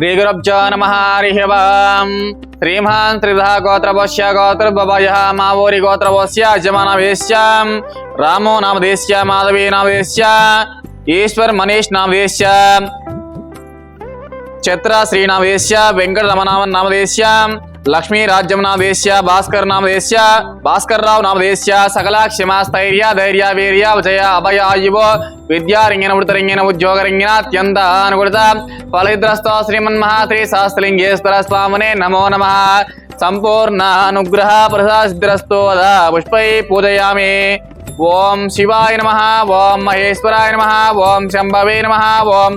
श्री गुरुभ्यो नमः, हरिः वाम् श्रीमान् त्रिधा गोत्रभस्य गोत्रभवयः मावोरिगोत्रभस्य यजमानवेश्य रामो नामदेश्य माधवी नामदेश्य ईश्वर मनीष नामदेश्य चैत्र श्रीनामदेश्य वेङ्कटरमणामन् नामदेश्य లక్ష్మీ రాజ్యం నామదేశ్య భాస్కర్ నామదేశ్య భాస్కర్ రావు నామదేశ్య సకల క్షమ స్థైర్య ధైర్య వీర్య విజయ అభయ ఆయువో విద్యారింగిన వృతరింగిన ఉద్యోగరింగిన అత్యంత అనుకూలత ఫలిద్రస్తో శ్రీమన్మహాశ్రీ శాస్త్రలింగేశ్వర స్వామినే నమో నమ సంపూర్ణ అనుగ్రహ ప్రసాదిద్రస్తో పుష్పై పూజయామి ఓం శివాయ నమ ఓం మహేశ్వరాయ నమ ఓం శంభవే నమ ఓం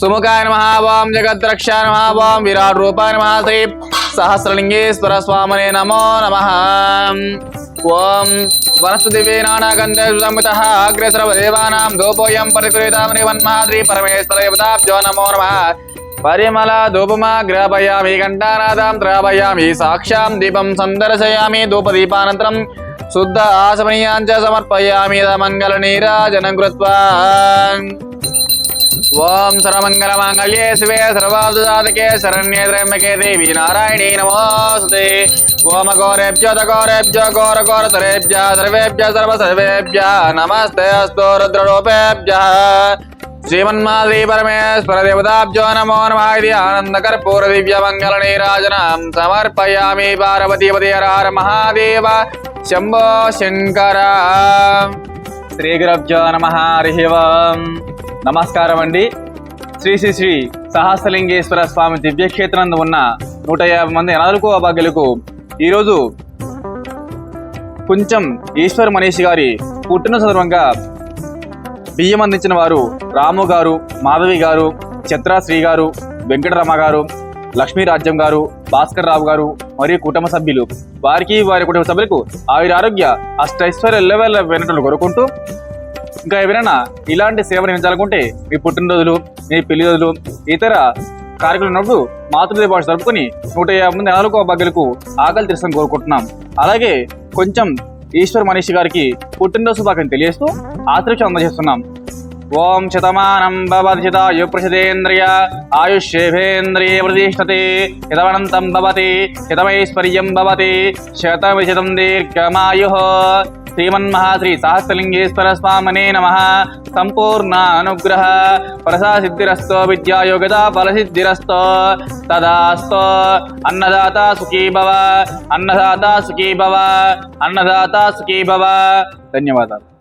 సుముఖాయ నమ ఓం జగద్రక్షాయ నమ ఓం విరాట్ రూపాయ నమ శ్రీ సహస్రలింగేశ్వర స్వామనే నమో నమ. ఓం వనస్పతివే నానాగంధమిత అగ్రసర దేవానాం దోపోయం పరికృతామని వన్మాద్రి పరమేశ్వర దేవతాభ్యో నమో నమ. పరిమళ ధూపమా గ్రాపయామి ఘంటానాదాం ద్రాపయామి సాక్షాం దీపం సందర్శయామి ధూపదీపానంతరం శుద్ధ ఆసమనీయాంచ సమర్పయామి మంగళ నీరాజనం కృత్వా. ओम सर्वमंगल मांगल्ये शिवे सर्वार्थसाधके शरण्ये त्र्यंबके देवी नारायणी नमोऽस्तुते ओम घोरेभ्यो दघोरेभ्यो घोरघोरतरेभ्यः सर्वेभ्यः सर्वसर्वेभ्यः, नमस्ते अस्तु रुद्ररूपेभ्यः। श्रीमन्माद्री परमेश्वर देवताभ्यो नमो नमः इति आनन्दकर्पूर दिव्यमङ्गलनीराजनां समर्पयामि पार्वतीपति हर हर महादेव शम्भो शङ्कर श्रीगुरभ्यो नमः, हरिः ओम्। నమస్కారం అండి శ్రీ శ్రీ శ్రీ సహస్రలింగేశ్వర స్వామి దివ్యక్షేత్రంలో ఉన్న నూట యాభై మంది అనాథులకు అభాగ్యులకు ఈరోజు కొంచెం ఈశ్వర్ మనీష్ గారి పుట్టిన సందర్భంగా బియ్యం అందించిన వారు రాము గారు మాధవి గారు చిత్రా శ్రీ గారు వెంకటరమ గారు లక్ష్మీ రాజ్యం గారు భాస్కర్ రావు గారు మరియు కుటుంబ సభ్యులు. వారికి వారి కుటుంబ సభ్యులకు ఆయుర ఆరోగ్య అష్టైశ్వర్య లెవెల్ వినటం కోరుకుంటూ ఇంకా ఎవరైనా ఇలాంటి సేవలు నిర్మించాలనుకుంటే మీ పుట్టినరోజులు మీ పెళ్ళి రోజులు ఇతర కార్యక్రమం ఉన్నప్పుడు మాతృదేవ భాష జరుపుకుని నూట యాభై మంది నాలుగో భాగ్యులకు ఆకలి తీర్చని కోరుకుంటున్నాం. అలాగే కొంచెం ఈశ్వర్ మనీష్ గారికి పుట్టినరోజు శుభాకాంక్షలు తెలియజేస్తూ ఆశీర్వచనం అందజేస్తున్నాం ఓం శతమానం భవతి శతాయు ప్రసిదేంద్రియ ఆయుష్యేభేంద్రియే ప్రతిష్టతే శతమనంతం భవతి శతమైశ్వర్యం భవతి శతమిశతం దీర్ఘమాయు. శ్రీమన్మహాశ్రీ సహస్రలింగేశ్వర స్వామనే నమ. సంపూర్ణ అనుగ్రహ. ప్రసాసిద్ధిరస్తో విద్యాయోగత ఫలసిద్ధిరస్తో. తదాస్తో అన్నదాత సుఖీ భవ. అన్నదాత సుఖీ భవ. అన్నదాత సుఖీ భవ. ధన్యవాదాలు.